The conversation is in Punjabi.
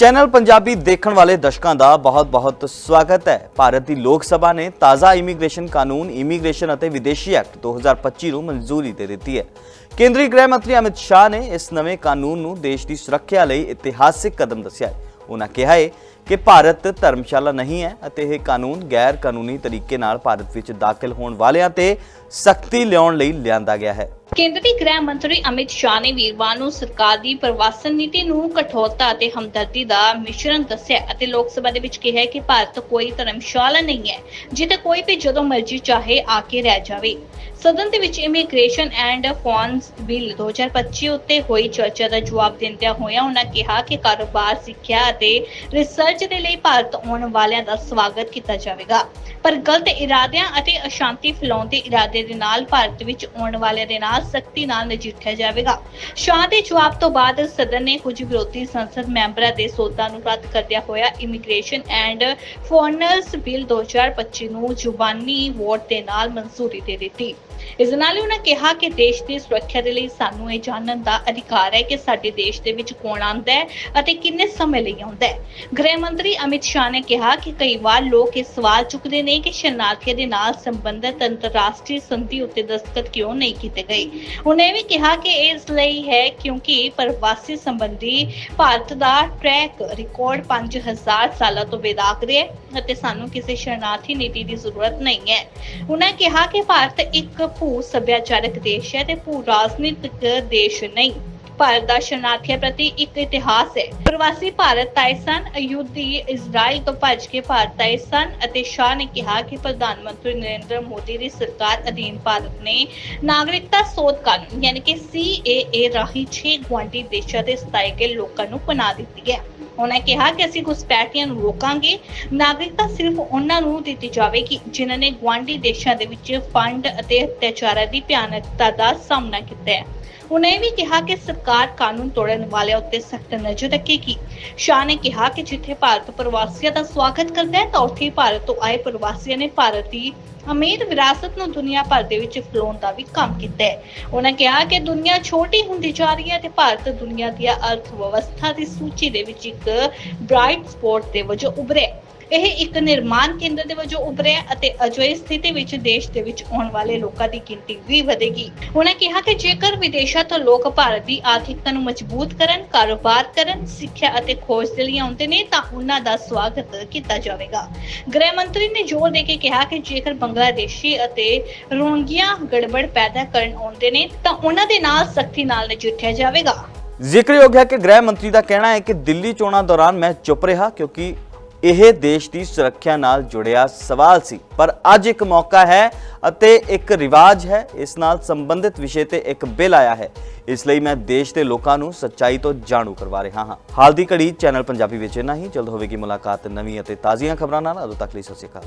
ਚੈਨਲ ਪੰਜਾਬੀ ਦੇਖਣ ਵਾਲੇ ਦਰਸ਼ਕਾਂ ਦਾ ਬਹੁਤ-ਬਹੁਤ ਸਵਾਗਤ ਹੈ। ਭਾਰਤ ਦੀ ਲੋਕ ਸਭਾ ਨੇ ਤਾਜ਼ਾ ਇਮੀਗ੍ਰੇਸ਼ਨ ਕਾਨੂੰਨ, ਇਮੀਗ੍ਰੇਸ਼ਨ ਅਤੇ ਵਿਦੇਸ਼ੀ ਐਕਟ 2025 ਨੂੰ ਮਨਜ਼ੂਰੀ ਦੇ ਦਿੱਤੀ ਹੈ। ਕੇਂਦਰੀ ਗ੍ਰਹਿ ਮੰਤਰੀ ਅਮਿਤ ਸ਼ਾਹ ਨੇ ਇਸ ਨਵੇਂ ਕਾਨੂੰਨ ਨੂੰ ਦੇਸ਼ ਦੀ ਸੁਰੱਖਿਆ ਲਈ ਇਤਿਹਾਸਿਕ ਕਦਮ ਦੱਸਿਆ ਹੈ। ਉਹਨਾਂ ਕਿਹਾ ਹੈ ਕਿ ਭਾਰਤ ਧਰਮਸ਼ਾਲਾ ਨਹੀਂ ਹੈ ਅਤੇ ਇਹ ਕਾਨੂੰਨ ਗੈਰ ਕਾਨੂੰਨੀ ਤਰੀਕੇ ਨਾਲ ਭਾਰਤ ਵਿੱਚ ਦਾਖਲ ਹੋਣ ਵਾਲਿਆਂ ਤੇ ਸਖਤੀ ਲਿਆਉਣ ਲਈ ਲਿਆਂਦਾ ਗਿਆ ਹੈ। ਕੇਂਦਰੀ ਗ੍ਰਹਿ ਮੰਤਰੀ ਅਮਿਤ ਸ਼ਾਹ ਨੇ ਵੀਰਵਾਰ ਨੂੰ ਸਰਕਾਰ ਦੀ ਪ੍ਰਵਾਸਨ ਨੀਤੀ ਨੂੰ ਕਠੋਰਤਾ ਅਤੇ ਹਮਦਰਦੀ ਦਾ ਮਿਸ਼ਰਣ ਦੱਸਿਆ ਅਤੇ ਲੋਕ ਸਭਾ ਦੇ ਵਿੱਚ ਕਿਹਾ ਕਿ ਭਾਰਤ ਕੋਈ ਧਰਮਸ਼ਾਲਾ ਨਹੀਂ ਹੈ, ਜਿੱਥੇ ਕੋਈ ਵੀ ਜਦੋਂ ਮਰਜ਼ੀ ਚਾਹੇ ਆ ਕੇ ਰਹਿ ਜਾਵੇ। ਸਦਨ ਦੇ ਵਿੱਚ ਇਮੀਗ੍ਰੇਸ਼ਨ ਐਂਡ ਫੌਰਨਸ ਬਿੱਲ 2025 ਉੱਤੇ ਹੋਈ ਚਰਚਾ ਦਾ ਜਵਾਬ ਦਿੰਦਿਆਂ ਹੋਇਆਂ ਉਹਨਾਂ ਕਿਹਾ ਕਿ ਕਾਰੋਬਾਰ, ਸਿੱਖਿਆ ਅਤੇ ਰਿਸਰਚ ਦੇ ਲਈ ਭਾਰਤ ਆਉਣ ਵਾਲਿਆਂ ਦਾ ਸਵਾਗਤ ਕੀਤਾ ਜਾਵੇਗਾ। ਪਰ ਗਲਤ ਇਰਾਦਿਆਂ ਅਤੇ ਅਸ਼ਾਂਤੀ ਫੈਲਾਉਣ ਦੇ ਇਰਾਦੇ ਦੇ ਨਾਲ ਭਾਰਤ ਵਿੱਚ ਆਉਣ ਵਾਲਿਆਂ ਦੇ ਨਾਲ ਸਖਤੀ ਨਾਲ ਨਜਿੱਠਿਆ ਜਾਵੇਗਾ। ਸ਼ਾਹ ਦੇ ਜਵਾਬ ਤੋਂ ਬਾਅਦ ਸਦਨ ਨੇ ਕੁਝ ਵਿਰੋਧੀ ਸੰਸਦ ਮੈਂਬਰਾਂ ਦੇ ਸੋਧਾਂ ਨੂੰ ਰੱਦ ਕਰਦਿਆਂ ਹੋਇਆ ਇਮੀਗ੍ਰੇਸ਼ਨ ਐਂਡ ਫੋਰਨਰਸ ਬਿੱਲ 2025 ਨੂੰ ਜ਼ੁਬਾਨੀ ਵੋਟ ਦੇ ਨਾਲ ਮਨਜ਼ੂਰੀ ਦੇ ਦਿੱਤੀ। ਇਸ ਨਾਲ ਹੀ ਉਹਨਾਂ ਕਿਹਾ ਕਿ ਦੇਸ਼ ਦੀ ਸੁਰੱਖਿਆ ਦੇ ਲਈ ਸਾਨੂੰ ਇਹ ਜਾਣਨ ਦਾ ਅਧਿਕਾਰ ਹੈ ਕਿ ਸਾਡੇ ਦੇਸ਼ ਦੇ ਵਿੱਚ ਕੌਣ ਆਉਂਦਾ ਹੈ ਅਤੇ ਕਿੰਨੇ ਸਮੇਂ ਲਈ ਆਉਂਦਾ ਹੈ। ਗ੍ਰਹਿ ਮੰਤਰੀ ਅਮਿਤ ਸ਼ਾਹ ਨੇ ਕਿਹਾ ਕਿ ਕਈ ਵਾਰ ਲੋਕ ਇਹ ਸਵਾਲ ਚੁੱਕਦੇ ਨੇ ਕਿ ਸ਼ਰਨਾਰਥੀਆਂ ਦੇ ਨਾਲ ਸੰਬੰਧਿਤ ਅੰਤਰਰਾਸ਼ਟਰੀ ਸੰਧੀ ਉੱਤੇ ਦਸਤਖਤ ਕਿਉਂ ਨਹੀਂ ਕੀਤੇ ਗਏ? ਉਹਨੇ ਵੀ ਕਿਹਾ ਕਿ ਇਹ ਇਸ ਲਈ ਹੈ ਕਿਉਂਕਿ ਪ੍ਰਵਾਸੀ ਸੰਬੰਧੀ ਭਾਰਤ ਦਾ ਟਰੈਕ ਰਿਕਾਰਡ 5000 ਸਾਲਾਂ ਤੋਂ ਬੇਦਾਗ ਰਿਹਾ ਹੈ ਅਤੇ ਸਾਨੂੰ ਕਿਸੇ ਸ਼ਰਨਾਰਥੀ ਨੀਤੀ ਦੀ ਜ਼ਰੂਰਤ ਨਹੀਂ ਹੈ। ਉਹਨਾਂ ਕਿਹਾ ਕਿ ਭਾਰਤ ਇੱਕ ਭੂ ਸੱਭਿਆਚਾਰਕ ਦੇਸ਼ ਹੈ ਤੇ ਭੂ ਰਾਜਨੀਤਿਕ ਦੇਸ਼ ਨਹੀਂ। ਭਾਰਤ ਦਾ ਸ਼ਰਨਾਰਥੀਆਂ ਪ੍ਰਤੀ ਇੱਕ ਇਤਿਹਾਸ ਹੈ। ਪ੍ਰਵਾਸੀ ਭਾਰਤ ਆਏ ਸਨ, ਅਯੁੱਧੀ ਇਜ਼ਰਾਈਲ ਤੋਂ ਭੱਜ ਕੇ ਭਾਰਤ ਆਏ ਸਨ ਅਤੇ ਸ਼ਾਹ ਨੇ ਕਿਹਾ ਕਿ ਪ੍ਰਧਾਨ ਮੰਤਰੀ ਨਰਿੰਦਰ ਮੋਦੀ ਦੀ ਸਰਕਾਰ ਅਧੀਨ ਭਾਰਤ ਨੇ ਨਾਗਰਿਕਤਾ ਸੋਧ ਕਾਨੂੰਨ ਯਾਨੀ ਕਿ CAA ਰਾਹੀਂ 6 ਗੁਆਂਢੀ ਦੇਸ਼ਾਂ ਦੇ ਸਤਾਏ ਗਏ ਲੋਕਾਂ ਨੂੰ ਪਨਾਹ ਦਿੱਤੀ ਹੈ। ਉਹਨਾਂ ਕਿਹਾ ਕਿ ਅਸੀਂ ਘੁਸਪੈਠੀਆਂ ਨੂੰ ਰੋਕਾਂਗੇ। ਨਾਗਰਿਕਤਾ ਸਿਰਫ ਉਹਨਾਂ ਨੂੰ ਦਿੱਤੀ ਜਾਵੇਗੀ ਜਿਨ੍ਹਾਂ ਨੇ ਗੁਆਂਢੀ ਦੇਸ਼ਾਂ ਦੇ ਵਿੱਚ ਫੰਡ ਅਤੇ ਅਤਿਆਚਾਰਾਂ ਦੀ ਭਿਆਨਕਤਾ ਦਾ ਸਾਹਮਣਾ ਕੀਤਾ ਹੈ। ਉਹਨਾਂ ਇਹ ਵੀ ਕਿਹਾ ਕਿ ਸਰਕਾਰ ਕਾਨੂੰਨ ਤੋੜਨ ਵਾਲਿਆਂ ਉੱਤੇ ਸਖਤ ਨਜ਼ਰ ਰੱਖੇਗੀ। ਸ਼ਾਹ ਨੇ ਕਿਹਾ ਕਿ ਜਿੱਥੇ ਭਾਰਤ ਪ੍ਰਵਾਸੀਆਂ ਦਾ ਸਵਾਗਤ ਕਰਦਾ ਹੈ, ਤਾਂ ਉੱਥੇ ਭਾਰਤ ਤੋਂ ਆਏ ਪ੍ਰਵਾਸੀਆਂ ਨੇ ਭਾਰਤ ਦੀ ਅਮੀਰ ਵਿਰਾਸਤ ਨੂੰ ਦੁਨੀਆ ਭਰ ਦੇ ਵਿੱਚ ਫੈਲਾਉਣ ਦਾ ਵੀ ਕੰਮ ਕੀਤਾ ਹੈ। ਉਹਨਾਂ ਕਿਹਾ ਕਿ ਦੁਨੀਆ ਛੋਟੀ ਹੁੰਦੀ ਜਾ ਰਹੀ ਹੈ ਤੇ ਭਾਰਤ ਦੁਨੀਆ ਦੀ ਅਰਥ ਵਿਵਸਥਾ ਦੀ ਸੂਚੀ ਦੇ ਵਿੱਚ ਇੱਕ ਬ੍ਰਾਈਟ ਸਪੌਟ ਦੇ ਵਜੋਂ ਉਭਰਿਆ ਇਹ ਇੱਕ ਨਿਰਮਾਣ ਕੇਂਦਰ ਦੇ ਵਜੋਂ ਉਭਰਿਆ ਅਤੇ ਅਜਿਹੀ ਸਥਿਤੀ ਵਿੱਚ ਦੇਸ਼ ਦੇ ਵਿੱਚ ਆਉਣ ਵਾਲੇ ਲੋਕਾਂ ਦੀ ਗਿਣਤੀ ਵੀ ਵਧੇਗੀ। ਉਹਨਾਂ ਕਿਹਾ ਕਿ ਜੇਕਰ ਵਿਦੇਸ਼ਾਂ ਤੋਂ ਲੋਕ ਭਾਰਤ ਦੀ ਆਰਥਿਕਤਾ ਨੂੰ ਮਜ਼ਬੂਤ ਕਰਨ, ਕਾਰੋਬਾਰ ਕਰਨ, ਸਿੱਖਿਆ ਅਤੇ ਖੋਜ ਦੇ ਲਈ ਆਉਂਦੇ ਨੇ, ਤਾਂ ਉਹਨਾਂ ਦਾ ਸਵਾਗਤ ਕੀਤਾ ਜਾਵੇਗਾ। ਗ੍ਰਹਿ ਮੰਤਰੀ ਨੇ ਜ਼ੋਰ ਦੇ ਕੇ ਕਿਹਾ ਕਿ ਜੇਕਰ ਬੰਗਲਾਦੇਸ਼ੀ ਅਤੇ ਰੋਂਗੀਆਂ ਗੜਬੜ ਪੈਦਾ ਕਰਨ ਆਉਂਦੇ ਨੇ, ਤਾਂ ਉਹਨਾਂ ਦੇ ਨਾਲ ਸਖਤੀ ਨਾਲ ਨਜਿੱਠਿਆ ਜਾਵੇਗਾ। ਜ਼ਿਕਰਯੋਗ ਹੈ ਕਿ ਗ੍ਰਹਿ ਮੰਤਰੀ ਦਾ ਕਹਿਣਾ ਹੈ ਕਿ ਦਿੱਲੀ ਚੋਣਾਂ ਦੌਰਾਨ ਮੈਂ ਚੁੱਪ ਰਿਹਾ ਕਿਉਂਕਿ ਇਹ ਦੇਸ਼ ਦੀ ਸੁਰੱਖਿਆ ਨਾਲ ਜੁੜਿਆ ਸਵਾਲ ਸੀ। ਪਰ ਅੱਜ ਇੱਕ ਮੌਕਾ ਹੈ ਅਤੇ ਇੱਕ ਰਿਵਾਜ ਹੈ। ਇਸ ਨਾਲ ਸੰਬੰਧਿਤ ਵਿਸ਼ੇ ਤੇ ਇੱਕ ਬਿੱਲ ਆਇਆ ਹੈ। ਇਸ ਲਈ ਮੈਂ ਦੇਸ਼ ਦੇ ਲੋਕਾਂ ਨੂੰ ਸੱਚਾਈ ਤੋਂ ਜਾਣੂ ਕਰਵਾ ਰਿਹਾ ਹਾਂ। ਹਾਲ ਦੀ ਘੜੀ ਚੈਨਲ ਪੰਜਾਬੀ ਵਿੱਚ ਇੰਨਾ ਹੀ। ਜਲਦ ਹੋਵੇਗੀ ਮੁਲਾਕਾਤ ਨਵੀਂ ਅਤੇ ਤਾਜ਼ੀਆਂ ਖਬਰਾਂ ਨਾਲ। ਅਦੋਂ ਤੱਕ ਲਈ ਸਤਿ ਸ਼੍ਰੀ ਅਕਾਲ।